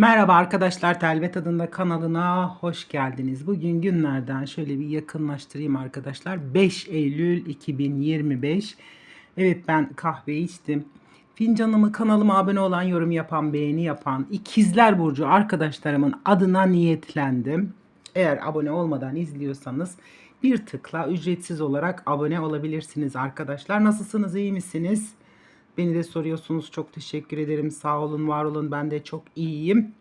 Merhaba arkadaşlar Telvet adında kanalına hoş geldiniz. Bugün günlerden şöyle bir yakınlaştırayım arkadaşlar. 5 Eylül 2025. Evet ben kahve içtim. Fincanımı kanalıma abone olan, yorum yapan, beğeni yapan İkizler Burcu arkadaşlarımın adına niyetlendim. Eğer abone olmadan izliyorsanız bir tıkla ücretsiz olarak abone olabilirsiniz arkadaşlar. Nasılsınız, iyi misiniz? Beni de soruyorsunuz. Çok teşekkür ederim. Sağ olun, var olun. Ben de çok iyiyim.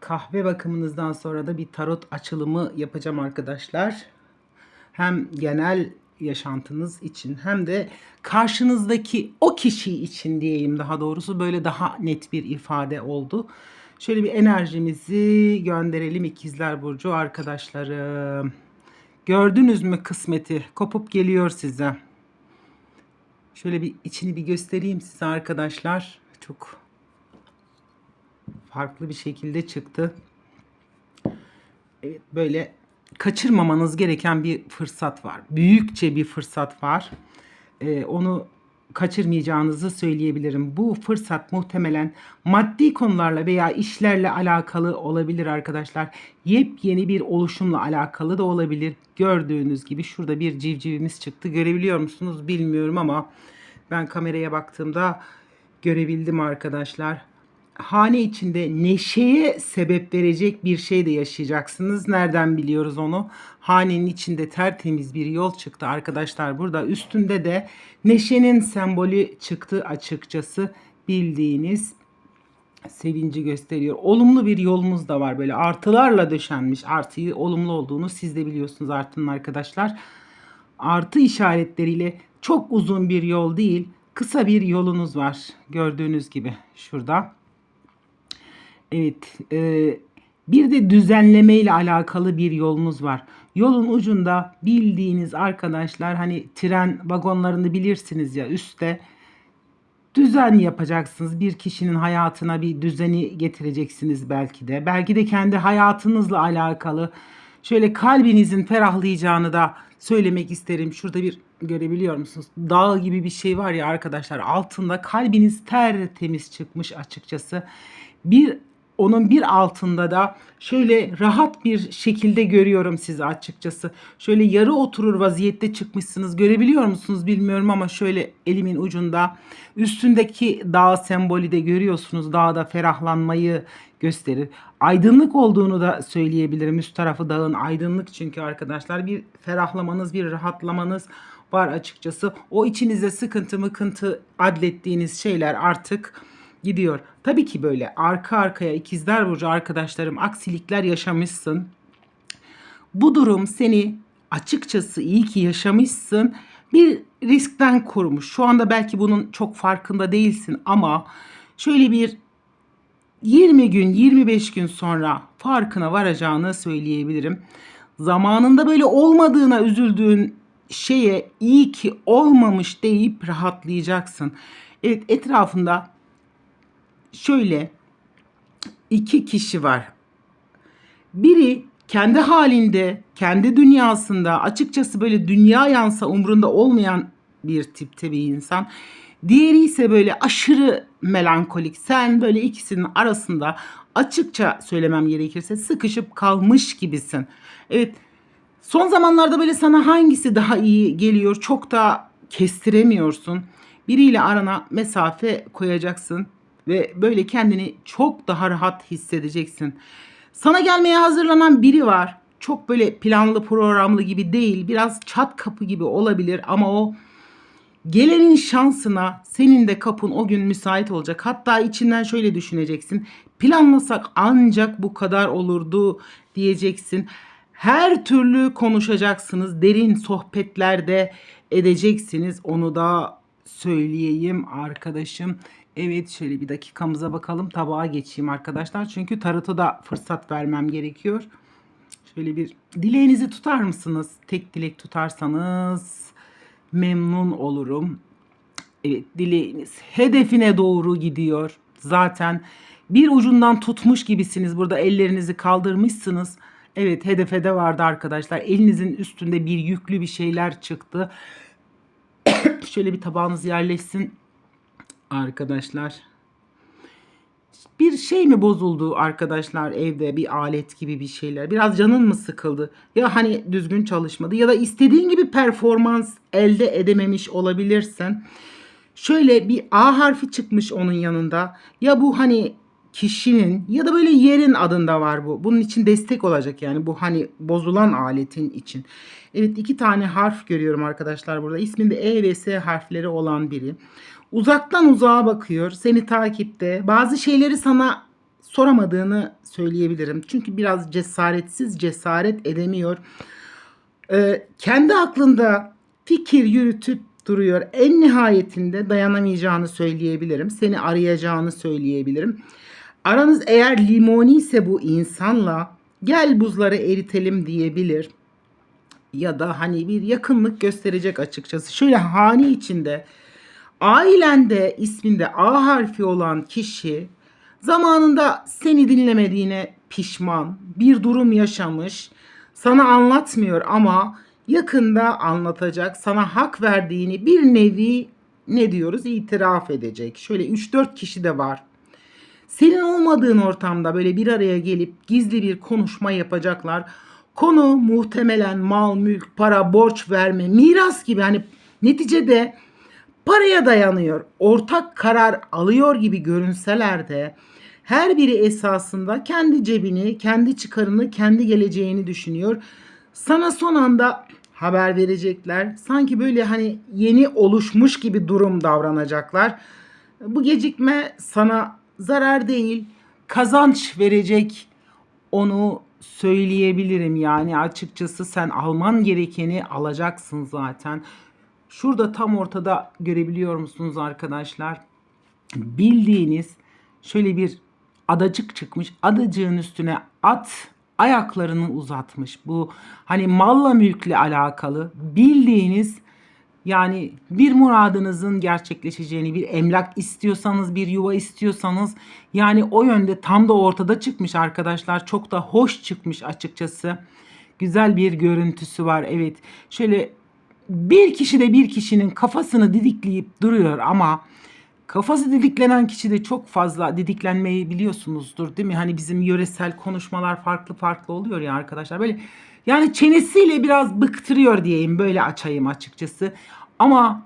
Kahve bakımınızdan sonra da bir tarot açılımı yapacağım arkadaşlar. Hem genel yaşantınız için hem de karşınızdaki o kişi için diyeyim daha doğrusu böyle daha net bir ifade oldu. Şöyle bir enerjimizi gönderelim ikizler burcu arkadaşlarım. Gördünüz mü kısmeti kopup geliyor size. Şöyle bir içini bir göstereyim size arkadaşlar. Çok farklı bir şekilde çıktı. Evet böyle kaçırmamanız gereken bir fırsat var. Büyükçe bir fırsat var. Ee, onu kaçırmayacağınızı söyleyebilirim. Bu fırsat muhtemelen maddi konularla veya işlerle alakalı olabilir arkadaşlar. Yepyeni bir oluşumla alakalı da olabilir. Gördüğünüz gibi şurada bir civcivimiz çıktı. Görebiliyor musunuz bilmiyorum ama ben kameraya baktığımda görebildim arkadaşlar. Hane içinde neşeye sebep verecek bir şey de yaşayacaksınız. Nereden biliyoruz onu? Hanenin içinde tertemiz bir yol çıktı arkadaşlar. Burada üstünde de neşenin sembolü çıktı açıkçası bildiğiniz sevinci gösteriyor. Olumlu bir yolunuz da var böyle artılarla döşenmiş. Artıyı olumlu olduğunu siz de biliyorsunuz artının arkadaşlar. Artı işaretleriyle çok uzun bir yol değil, kısa bir yolunuz var. Gördüğünüz gibi şurada. Evet, e, bir de düzenleme ile alakalı bir yolunuz var. Yolun ucunda bildiğiniz arkadaşlar hani tren vagonlarını bilirsiniz ya üstte düzen yapacaksınız. Bir kişinin hayatına bir düzeni getireceksiniz belki de. Belki de kendi hayatınızla alakalı şöyle kalbinizin ferahlayacağını da söylemek isterim. Şurada bir görebiliyor musunuz? Dağ gibi bir şey var ya arkadaşlar. Altında kalbiniz tertemiz çıkmış açıkçası. Bir onun bir altında da şöyle rahat bir şekilde görüyorum sizi açıkçası. Şöyle yarı oturur vaziyette çıkmışsınız. Görebiliyor musunuz bilmiyorum ama şöyle elimin ucunda üstündeki dağ sembolü de görüyorsunuz. Dağda ferahlanmayı gösterir. Aydınlık olduğunu da söyleyebilirim. Üst tarafı dağın aydınlık çünkü arkadaşlar bir ferahlamanız, bir rahatlamanız var açıkçası. O içinizde sıkıntı mıkıntı adlettiğiniz şeyler artık gidiyor. Tabii ki böyle arka arkaya ikizler burcu arkadaşlarım aksilikler yaşamışsın. Bu durum seni açıkçası iyi ki yaşamışsın. Bir riskten korumuş. Şu anda belki bunun çok farkında değilsin ama şöyle bir 20 gün 25 gün sonra farkına varacağını söyleyebilirim. Zamanında böyle olmadığına üzüldüğün şeye iyi ki olmamış deyip rahatlayacaksın. Evet etrafında şöyle iki kişi var. Biri kendi halinde, kendi dünyasında açıkçası böyle dünya yansa umrunda olmayan bir tipte bir insan. Diğeri ise böyle aşırı melankolik. Sen böyle ikisinin arasında açıkça söylemem gerekirse sıkışıp kalmış gibisin. Evet son zamanlarda böyle sana hangisi daha iyi geliyor çok da kestiremiyorsun. Biriyle arana mesafe koyacaksın ve böyle kendini çok daha rahat hissedeceksin. Sana gelmeye hazırlanan biri var. Çok böyle planlı programlı gibi değil. Biraz çat kapı gibi olabilir ama o gelenin şansına senin de kapın o gün müsait olacak. Hatta içinden şöyle düşüneceksin. Planlasak ancak bu kadar olurdu diyeceksin. Her türlü konuşacaksınız. Derin sohbetlerde edeceksiniz. Onu da söyleyeyim arkadaşım. Evet şöyle bir dakikamıza bakalım. Tabağa geçeyim arkadaşlar. Çünkü tarota da fırsat vermem gerekiyor. Şöyle bir dileğinizi tutar mısınız? Tek dilek tutarsanız memnun olurum. Evet dileğiniz hedefine doğru gidiyor. Zaten bir ucundan tutmuş gibisiniz. Burada ellerinizi kaldırmışsınız. Evet hedefe de vardı arkadaşlar. Elinizin üstünde bir yüklü bir şeyler çıktı. Şöyle bir tabağınız yerleşsin arkadaşlar. bir şey mi bozuldu arkadaşlar evde bir alet gibi bir şeyler? Biraz canın mı sıkıldı? Ya hani düzgün çalışmadı ya da istediğin gibi performans elde edememiş olabilirsin. Şöyle bir A harfi çıkmış onun yanında. Ya bu hani kişinin ya da böyle yerin adında var bu. Bunun için destek olacak yani bu hani bozulan aletin için. Evet iki tane harf görüyorum arkadaşlar burada. İsminde E ve S harfleri olan biri. Uzaktan uzağa bakıyor. Seni takipte. Bazı şeyleri sana soramadığını söyleyebilirim. Çünkü biraz cesaretsiz, cesaret edemiyor. Ee, kendi aklında fikir yürütüp duruyor. En nihayetinde dayanamayacağını söyleyebilirim. Seni arayacağını söyleyebilirim. Aranız eğer limoni ise bu insanla gel buzları eritelim diyebilir. Ya da hani bir yakınlık gösterecek açıkçası. Şöyle hani içinde ailende isminde A harfi olan kişi zamanında seni dinlemediğine pişman, bir durum yaşamış, sana anlatmıyor ama yakında anlatacak, sana hak verdiğini bir nevi ne diyoruz itiraf edecek. Şöyle 3-4 kişi de var. Senin olmadığın ortamda böyle bir araya gelip gizli bir konuşma yapacaklar. Konu muhtemelen mal, mülk, para, borç verme, miras gibi hani neticede paraya dayanıyor. Ortak karar alıyor gibi görünseler de her biri esasında kendi cebini, kendi çıkarını, kendi geleceğini düşünüyor. Sana son anda haber verecekler. Sanki böyle hani yeni oluşmuş gibi durum davranacaklar. Bu gecikme sana zarar değil, kazanç verecek onu söyleyebilirim. Yani açıkçası sen alman gerekeni alacaksın zaten. Şurada tam ortada görebiliyor musunuz arkadaşlar? Bildiğiniz şöyle bir adacık çıkmış. Adacığın üstüne at ayaklarını uzatmış. Bu hani malla mülkle alakalı bildiğiniz yani bir muradınızın gerçekleşeceğini, bir emlak istiyorsanız, bir yuva istiyorsanız yani o yönde tam da ortada çıkmış arkadaşlar. Çok da hoş çıkmış açıkçası. Güzel bir görüntüsü var. Evet. Şöyle bir kişi de bir kişinin kafasını didikleyip duruyor ama kafası didiklenen kişi de çok fazla didiklenmeyi biliyorsunuzdur değil mi? Hani bizim yöresel konuşmalar farklı farklı oluyor ya arkadaşlar. Böyle yani çenesiyle biraz bıktırıyor diyeyim böyle açayım açıkçası. Ama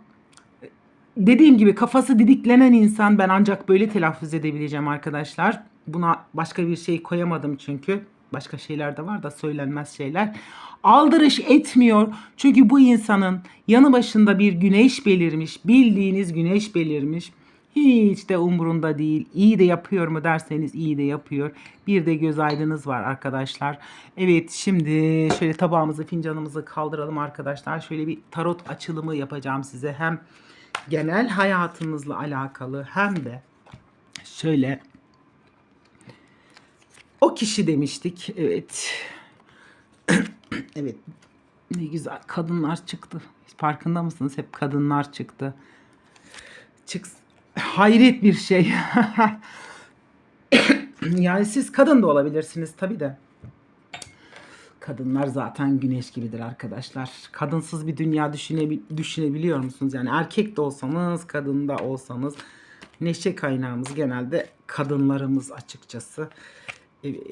dediğim gibi kafası didiklenen insan ben ancak böyle telaffuz edebileceğim arkadaşlar. Buna başka bir şey koyamadım çünkü. Başka şeyler de var da söylenmez şeyler. Aldırış etmiyor. Çünkü bu insanın yanı başında bir güneş belirmiş. Bildiğiniz güneş belirmiş. Hiç de umurunda değil. İyi de yapıyor mu derseniz iyi de yapıyor. Bir de göz aydınız var arkadaşlar. Evet şimdi şöyle tabağımızı fincanımızı kaldıralım arkadaşlar. Şöyle bir tarot açılımı yapacağım size. Hem genel hayatınızla alakalı hem de şöyle o kişi demiştik. Evet. evet. Ne güzel kadınlar çıktı. Farkında mısınız? Hep kadınlar çıktı. Çık hayret bir şey. yani siz kadın da olabilirsiniz tabi de. Kadınlar zaten güneş gibidir arkadaşlar. Kadınsız bir dünya düşünebi- düşünebiliyor musunuz? Yani erkek de olsanız, kadın da olsanız neşe kaynağımız genelde kadınlarımız açıkçası. Evet,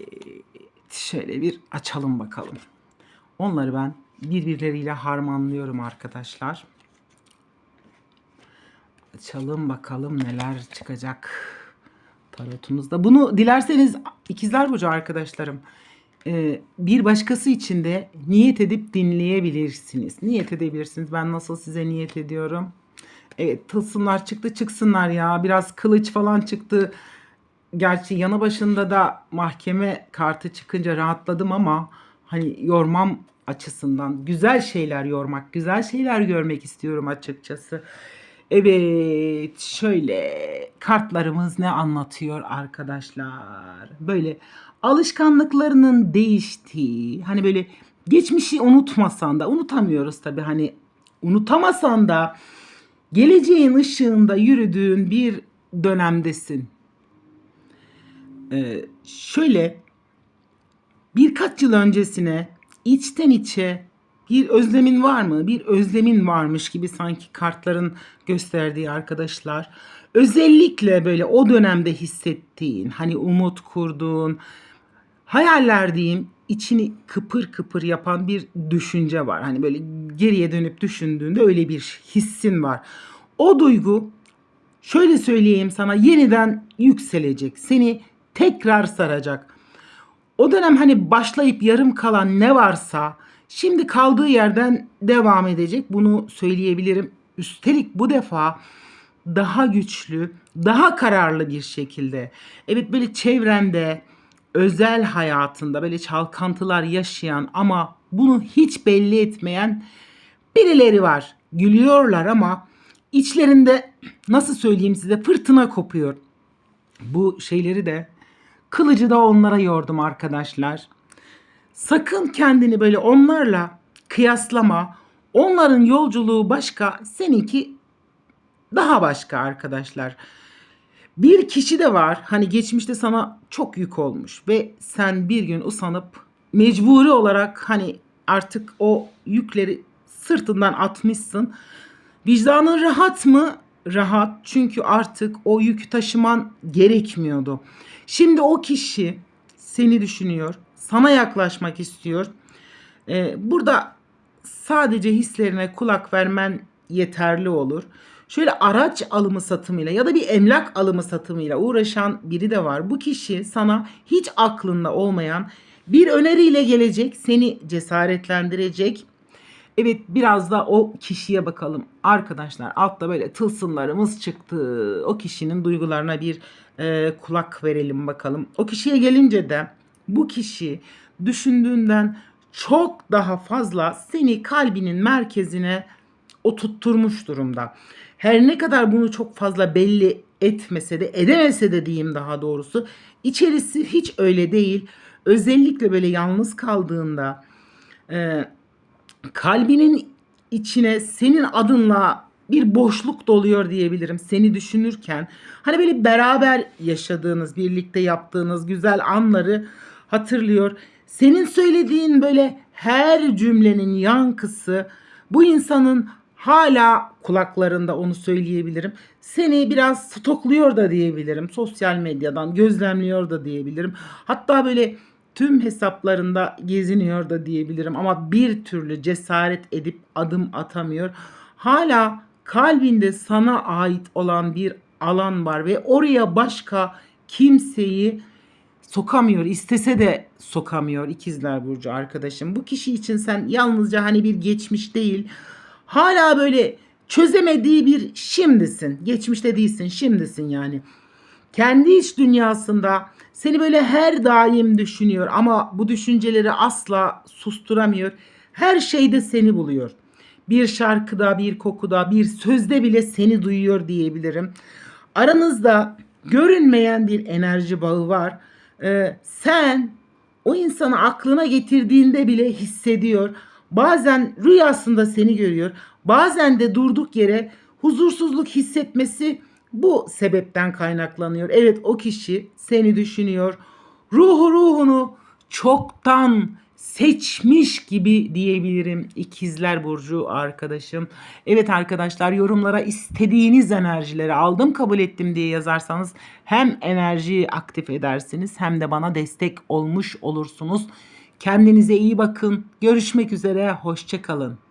şöyle bir açalım bakalım. Onları ben birbirleriyle harmanlıyorum arkadaşlar. Açalım bakalım neler çıkacak tarotumuzda. Bunu dilerseniz ikizler burcu arkadaşlarım e, bir başkası için de niyet edip dinleyebilirsiniz. Niyet edebilirsiniz. Ben nasıl size niyet ediyorum. Evet tılsımlar çıktı çıksınlar ya. Biraz kılıç falan çıktı. Gerçi yanı başında da mahkeme kartı çıkınca rahatladım ama hani yormam açısından güzel şeyler yormak, güzel şeyler görmek istiyorum açıkçası. Evet, şöyle kartlarımız ne anlatıyor arkadaşlar? Böyle alışkanlıklarının değiştiği, hani böyle geçmişi unutmasan da, unutamıyoruz tabii hani unutamasan da geleceğin ışığında yürüdüğün bir dönemdesin. Ee, şöyle birkaç yıl öncesine içten içe Bir özlemin var mı? Bir özlemin varmış gibi sanki kartların gösterdiği arkadaşlar. Özellikle böyle o dönemde hissettiğin, hani umut kurduğun, hayaller diyeyim içini kıpır kıpır yapan bir düşünce var. Hani böyle geriye dönüp düşündüğünde öyle bir hissin var. O duygu şöyle söyleyeyim sana yeniden yükselecek. Seni tekrar saracak. O dönem hani başlayıp yarım kalan ne varsa şimdi kaldığı yerden devam edecek. Bunu söyleyebilirim. Üstelik bu defa daha güçlü, daha kararlı bir şekilde. Evet böyle çevrende, özel hayatında böyle çalkantılar yaşayan ama bunu hiç belli etmeyen birileri var. Gülüyorlar ama içlerinde nasıl söyleyeyim size fırtına kopuyor. Bu şeyleri de kılıcı da onlara yordum arkadaşlar. Sakın kendini böyle onlarla kıyaslama. Onların yolculuğu başka, seninki daha başka arkadaşlar. Bir kişi de var hani geçmişte sana çok yük olmuş ve sen bir gün usanıp mecburi olarak hani artık o yükleri sırtından atmışsın. Vicdanın rahat mı? Rahat çünkü artık o yükü taşıman gerekmiyordu. Şimdi o kişi seni düşünüyor, sana yaklaşmak istiyor. Ee, burada sadece hislerine kulak vermen yeterli olur. Şöyle araç alımı satımıyla ya da bir emlak alımı satımıyla uğraşan biri de var. Bu kişi sana hiç aklında olmayan bir öneriyle gelecek, seni cesaretlendirecek. Evet biraz da o kişiye bakalım. Arkadaşlar altta böyle tılsımlarımız çıktı. O kişinin duygularına bir e, kulak verelim bakalım. O kişiye gelince de bu kişi düşündüğünden çok daha fazla seni kalbinin merkezine oturtturmuş durumda. Her ne kadar bunu çok fazla belli etmese de edemese de diyeyim daha doğrusu içerisi hiç öyle değil. Özellikle böyle yalnız kaldığında e, kalbinin içine senin adınla bir boşluk doluyor diyebilirim seni düşünürken. Hani böyle beraber yaşadığınız, birlikte yaptığınız güzel anları hatırlıyor. Senin söylediğin böyle her cümlenin yankısı bu insanın hala kulaklarında onu söyleyebilirim. Seni biraz stokluyor da diyebilirim. Sosyal medyadan gözlemliyor da diyebilirim. Hatta böyle tüm hesaplarında geziniyor da diyebilirim ama bir türlü cesaret edip adım atamıyor. Hala kalbinde sana ait olan bir alan var ve oraya başka kimseyi sokamıyor. İstese de sokamıyor ikizler burcu arkadaşım. Bu kişi için sen yalnızca hani bir geçmiş değil, hala böyle çözemediği bir şimdisin. Geçmişte değilsin, şimdisin yani. Kendi iç dünyasında seni böyle her daim düşünüyor ama bu düşünceleri asla susturamıyor. Her şeyde seni buluyor. Bir şarkıda, bir kokuda, bir sözde bile seni duyuyor diyebilirim. Aranızda görünmeyen bir enerji bağı var. Ee, sen o insanı aklına getirdiğinde bile hissediyor. Bazen rüyasında seni görüyor. Bazen de durduk yere huzursuzluk hissetmesi bu sebepten kaynaklanıyor. Evet o kişi seni düşünüyor. Ruhu ruhunu çoktan seçmiş gibi diyebilirim ikizler burcu arkadaşım. Evet arkadaşlar yorumlara istediğiniz enerjileri aldım kabul ettim diye yazarsanız hem enerjiyi aktif edersiniz hem de bana destek olmuş olursunuz. Kendinize iyi bakın. Görüşmek üzere. Hoşçakalın.